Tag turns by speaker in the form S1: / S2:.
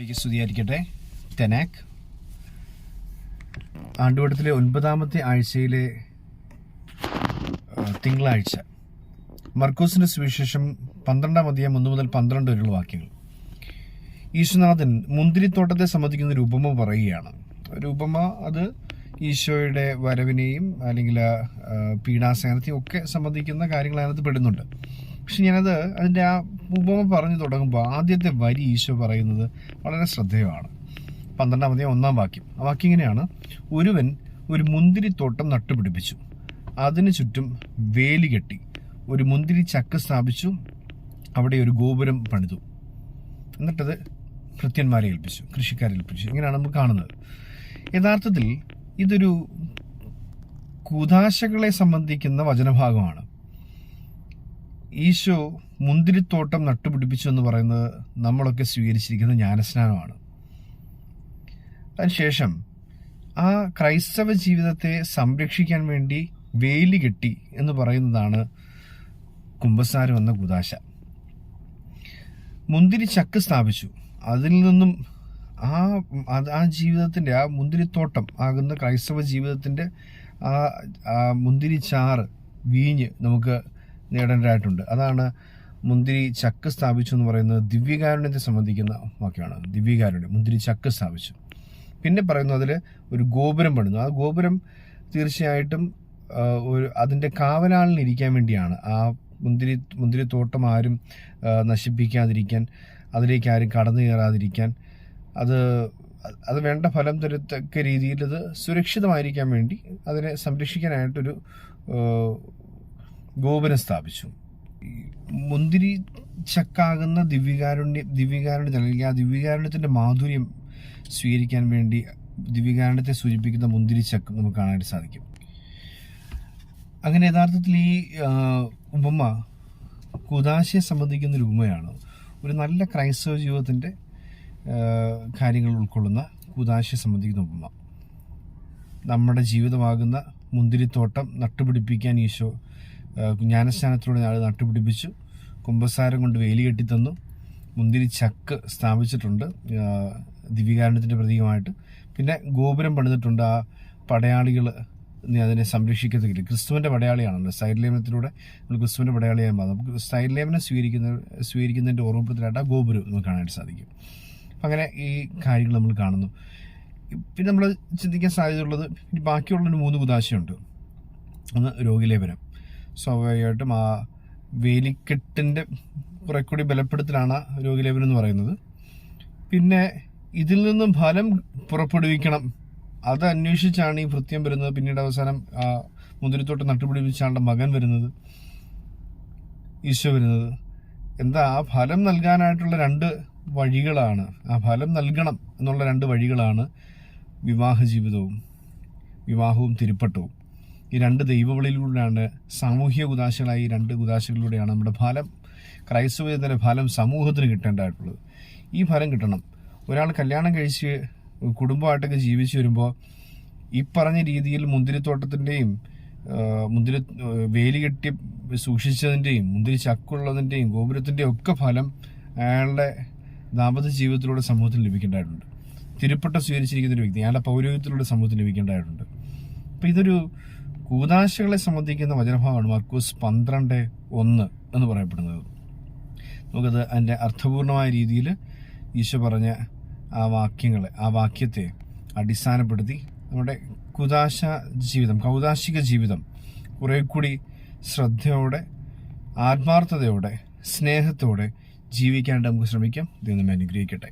S1: ലേക്ക് സ്തുതിയായിരിക്കട്ടെ. തെനാക്. ആണ്ടുവട്ടത്തിലെ ഒൻപതാമത്തെ ആഴ്ചയിലെ തിങ്കളാഴ്ച. മർക്കോസിന്റെ സുവിശേഷം പന്ത്രണ്ടാം അധ്യായം ഒന്ന് മുതൽ പന്ത്രണ്ട് വരെയുള്ള വാക്യങ്ങൾ. ഈശ്വനാഥൻ മുന്തിരിത്തോട്ടത്തെ സംബന്ധിക്കുന്ന ഒരു ഉപമ പറയുകയാണ്. ഒരു ഉപമ അത് ഈശോയുടെ വരവിനെയും അല്ലെങ്കിൽ ആ, പീഡാസഹനത്തെയും ഒക്കെ സംബന്ധിക്കുന്ന കാര്യങ്ങൾ അതിനകത്ത് പെടുന്നുണ്ട്. പക്ഷെ ഞാനത് അതിന്റെ ആ ഉപമ പറഞ്ഞു തുടങ്ങുമ്പോൾ ആദ്യത്തെ വരി ഈശോ പറയുന്നത് വളരെ ശ്രദ്ധേയമാണ്. പന്ത്രണ്ടാമതി ഒന്നാം വാക്യം. ആ വാക്യം ഇങ്ങനെയാണ്. ഒരുവൻ ഒരു മുന്തിരിത്തോട്ടം നട്ടുപിടിപ്പിച്ചു. അതിനു ചുറ്റും വേലി കെട്ടി. ഒരു മുന്തിരി ചക്ക സ്ഥാപിച്ചു. അവിടെ ഒരു ഗോപുരം പണിതു. എന്നിട്ടത് കൃത്യന്മാരെ ഏൽപ്പിച്ചു കൃഷിക്കാരെ ഏൽപ്പിച്ചു. ഇങ്ങനെയാണ് നമ്മൾ കാണുന്നത്. യഥാർത്ഥത്തിൽ ഇതൊരു കുതാശകളെ സംബന്ധിക്കുന്ന വചനഭാഗമാണ്. ഈശോ മുന്തിരിത്തോട്ടം നട്ടുപിടിപ്പിച്ചു എന്ന് പറയുന്നത് നമ്മളൊക്കെ സ്വീകരിച്ചിരിക്കുന്ന ജ്ഞാനസ്നാനമാണ്. അതിനുശേഷം ആ ക്രൈസ്തവ ജീവിതത്തെ സംരക്ഷിക്കാൻ വേണ്ടി വേലി കെട്ടി എന്ന് പറയുന്നതാണ് കുംഭസാരം എന്ന കുതാശ മുന്തിരി ചക്ക് സ്ഥാപിച്ചു. അതിൽ നിന്നും ആ ആ ജീവിതത്തിന്റെ ആ മുന്തിരിത്തോട്ടം ആകുന്ന ക്രൈസ്തവ ജീവിതത്തിന്റെ ആ ആ മുന്തിരി ചാറ് വീഞ്ഞ് നമുക്ക് നേടേണ്ടതായിട്ടുണ്ട്. അതാണ് മുന്തിരി ചക്ക് സ്ഥാപിച്ചു എന്ന് പറയുന്നത് ദിവ്യകാരുണ്യത്തെ സംബന്ധിക്കുന്ന വാക്യമാണ്. ദിവ്യകാരുണ്യം മുന്തിരി ചക്ക് സ്ഥാപിച്ചു. പിന്നെ പറയുന്നു അതിൽ ഒരു ഗോപുരം പണിതു ആ ഗോപുരം തീർച്ചയായിട്ടും ഒരു അതിന്റെ കാവലാളിനിരിക്കാൻ വേണ്ടിയാണ്. ആ മുന്തിരി മുന്തിരിത്തോട്ടം ആരും നശിപ്പിക്കാതിരിക്കാൻ അതിലേക്ക് ആരും കടന്നു കയറാതിരിക്കാൻ അത് അത് വേണ്ട ഫലം തരത്തക്ക രീതിയിൽ അത് സുരക്ഷിതമായിരിക്കാൻ വേണ്ടി അതിനെ സംരക്ഷിക്കാനായിട്ടൊരു ഗോപുരം സ്ഥാപിച്ചു. മുന്തിരി ചക്കാകുന്ന ദിവ്യകാരുണ്യ ദിവ്യകാരുണ്യ അല്ലെങ്കിൽ ആ ദിവ്യകാരുണ്യത്തിന്റെ മാധുര്യം സ്വീകരിക്കാൻ വേണ്ടി ദിവ്യകാരുണ്യത്തെ സൂചിപ്പിക്കുന്ന മുന്തിരി ചക്ക് നമുക്ക് കാണാനായിട്ട് സാധിക്കും. അങ്ങനെ യഥാർത്ഥത്തിൽ ഈ ഉപമ കുദാശയെ സംബന്ധിക്കുന്ന ഒരു ഉപമയാണ്. ഒരു നല്ല ക്രൈസ്തവ ജീവിതത്തിന്റെ കാര്യങ്ങൾ ഉൾക്കൊള്ളുന്ന കുതാശയെ സംബന്ധിക്കുന്ന ഉപമ നമ്മുടെ ജീവിതമാകുന്ന മുന്തിരിത്തോട്ടം നട്ടുപിടിപ്പിക്കാൻ ഈശോ ജ്ഞാനസ്ഥാനത്തിലൂടെ ആൾ നട്ടുപിടിപ്പിച്ചു. കുംഭസാരം കൊണ്ട് വേലി കെട്ടിത്തന്നു. മുന്തിരി ചക്ക് സ്ഥാപിച്ചിട്ടുണ്ട് ദിവ്യകാരണത്തിന്റെ പ്രതീകമായിട്ട്. പിന്നെ ഗോപുരം പണിതിട്ടുണ്ട് ആ പടയാളികൾ അതിനെ സംരക്ഷിക്കത്തില്ല. ക്രിസ്തുവിന്റെ പടയാളിയാണല്ലോ. സൈഡ്ലേമനത്തിലൂടെ നമ്മൾ ക്രിസ്തുവിന്റെ പടയാളിയായി മാറും. നമുക്ക് സ്വീകരിക്കുന്ന സ്വീകരിക്കുന്നതിന്റെ ഓർമ്മപ്പെടുത്തലായിട്ട് ആ ഗോപുരം നമുക്ക് കാണാനായിട്ട് സാധിക്കും. അങ്ങനെ ഈ കാര്യങ്ങൾ നമ്മൾ കാണുന്നു. പിന്നെ നമ്മൾ ചിന്തിക്കാൻ സാധ്യതയുള്ളത് ഇനി ബാക്കിയുള്ളൊരു മൂന്ന് കുതാശയുണ്ട് ഒന്ന് രോഗിലേപനം സ്വാഭാവികമായിട്ടും ആ വേലിക്കെട്ടിന്റെ കുറെ കൂടി ബലപ്പെടുത്തലാണ് രോഗിലേപനം എന്ന് പറയുന്നത്. പിന്നെ ഇതിൽ നിന്നും ഫലം പുറപ്പെടുവിക്കണം. അത് അന്വേഷിച്ചാണ് ഈ ഭൃത്യം വരുന്നത്. പിന്നീട് അവസാനം മുന്തിരിത്തോട്ടം നട്ടുപിടിപ്പിച്ചാണ് മകൻ വരുന്നത്. ഈശോ വരുന്നത്. എന്താ ആ ഫലം നൽകാനായിട്ടുള്ള രണ്ട് വഴികളാണ്. ആ ഫലം നൽകണം എന്നുള്ള രണ്ട് വഴികളാണ് വിവാഹ ജീവിതവും വിവാഹവും തിരുപ്പട്ടവും. ഈ രണ്ട് ദൈവവിളിയിലൂടെയാണ് സാമൂഹ്യ കുതാശകളായി ഈ രണ്ട് കുതാശകളിലൂടെയാണ് നമ്മുടെ ഫലം ക്രൈസ്തവത്തിന്റെ ഫലം സമൂഹത്തിന് കിട്ടേണ്ടതായിട്ടുള്ളത്. ഈ ഫലം കിട്ടണം. ഒരാൾ കല്യാണം കഴിച്ച് കുടുംബമായിട്ടൊക്കെ ജീവിച്ചു വരുമ്പോൾ ഈ പറഞ്ഞ രീതിയിൽ മുന്തിരിത്തോട്ടത്തിന്റെയും മുന്തിരി വേലി കെട്ടി സൂക്ഷിച്ചതിന്റെയും മുന്തിരി ചക്കുള്ളതിന്റെയും ഗോപുരത്തിന്റെയും ഒക്കെ ഫലം അയാളുടെ ദാമ്പത്യ ജീവിതത്തിലൂടെ സമൂഹത്തിൽ ലഭിക്കേണ്ടതായിട്ടുണ്ട്. തിരുപ്പട്ടം സ്വീകരിച്ചിരിക്കുന്ന ഒരു വ്യക്തി അയാളുടെ പൗരോഹിത്യത്തിലൂടെ സമൂഹത്തിൽ ലഭിക്കേണ്ടതായിട്ടുണ്ട്. അപ്പം ഇതൊരു കൂതാശകളെ സംബന്ധിക്കുന്ന വചനഭാവമാണ് മർക്കൂസ് പന്ത്രണ്ട് ഒന്ന് എന്ന് പറയപ്പെടുന്നത്. നമുക്കത് അതിന്റെ അർത്ഥപൂർണമായ രീതിയിൽ ഈശോ പറഞ്ഞ ആ വാക്യങ്ങളെ ആ വാക്യത്തെ അടിസ്ഥാനപ്പെടുത്തി നമ്മുടെ കുതാശ ജീവിതം കൗതാശിക ജീവിതം കുറേ കൂടി ശ്രദ്ധയോടെ ആത്മാർത്ഥതയോടെ സ്നേഹത്തോടെ ജീവിക്കാനായിട്ട് നമുക്ക് ശ്രമിക്കാം. നമ്മെ അനുഗ്രഹിക്കട്ടെ.